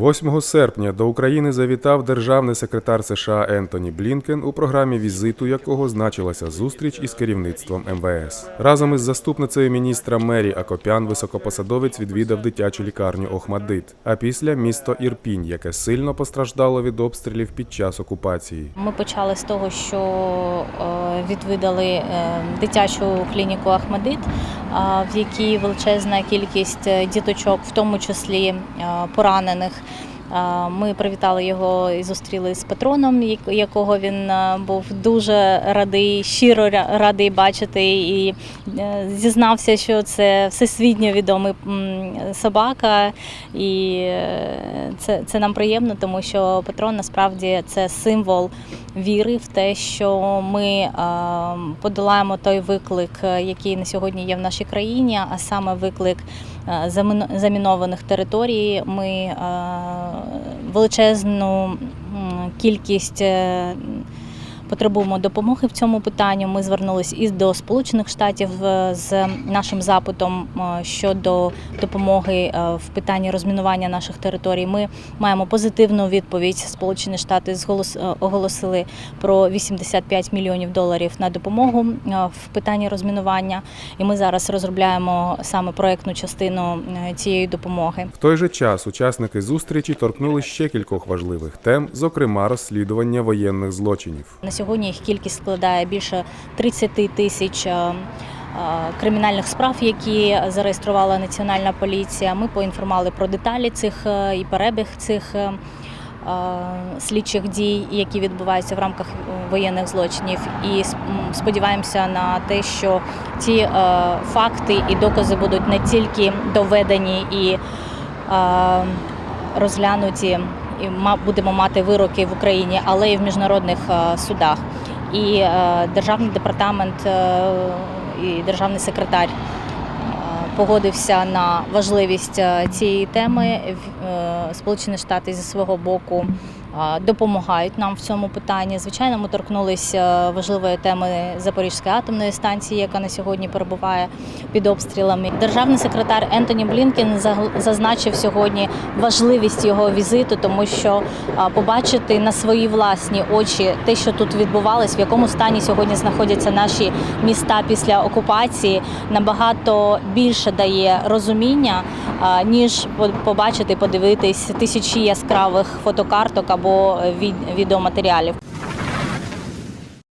8 серпня до України завітав державний секретар США Ентоні Блінкен, у програмі візиту якого значилася зустріч із керівництвом МВС. Разом із заступницею міністра Мері Акопян високопосадовець відвідав дитячу лікарню Охмадит, а після місто Ірпінь, яке сильно постраждало від обстрілів під час окупації. Ми почали з того, що е, відвідали е, дитячу клініку Ахмадит, е, в якій величезна кількість е, діточок, в тому числі поранених. Ми привітали його і зустріли з патроном, якого він був дуже радий, щиро радий бачити, і е, зізнався, що це всесвітньо відомий собака, і е, це, це нам приємно, тому що патрон насправді це символ віри в те, що ми подолаємо той виклик, е, який на сьогодні є в нашій країні, а саме виклик замінованих територій. Ми е, величезну кількість. Потребуємо допомоги в цьому питанні. Ми звернулись і до Сполучених Штатів е, з нашим запитом е, щодо допомоги е, в питанні розмінування наших територій. Ми маємо позитивну відповідь. Сполучені Штати оголосили про 85 мільйонів доларів на допомогу в питанні розмінування. І ми зараз розробляємо саме проектну частину цієї допомоги. В той же час учасники зустрічі торкнули ще кількох важливих тем, зокрема розслідування воєнних злочинів. Сьогодні їх кількість складає більше 30 тисяч е, е, кримінальних справ, які зареєструвала Національна поліція. Ми поінформували про деталі цих е, і перебіг цих. Слідчих дій, які відбуваються в рамках воєнних злочинів, і сподіваємося на те, що ці факти і докази будуть не тільки доведені і розглянуті, і будемо мати вироки в Україні, але й в міжнародних е, судах. І е, державний департамент е, і державний секретар погодився на важливість цієї теми. Сполучені Штати зі свого боку допомагають нам в цьому питанні. Звичайно, ми торкнулися важливої теми Запорізької атомної станції, яка на сьогодні перебуває під обстрілами. Державний секретар Ентоні Блінкен зазначив сьогодні важливість його візиту, тому що побачити на свої власні очі те, що тут відбувалось, в якому стані сьогодні знаходяться наші міста після окупації, набагато більше дає розуміння, ніж по- побачити, подивитись тисячі яскравих фотокарток або від- відеоматеріалів.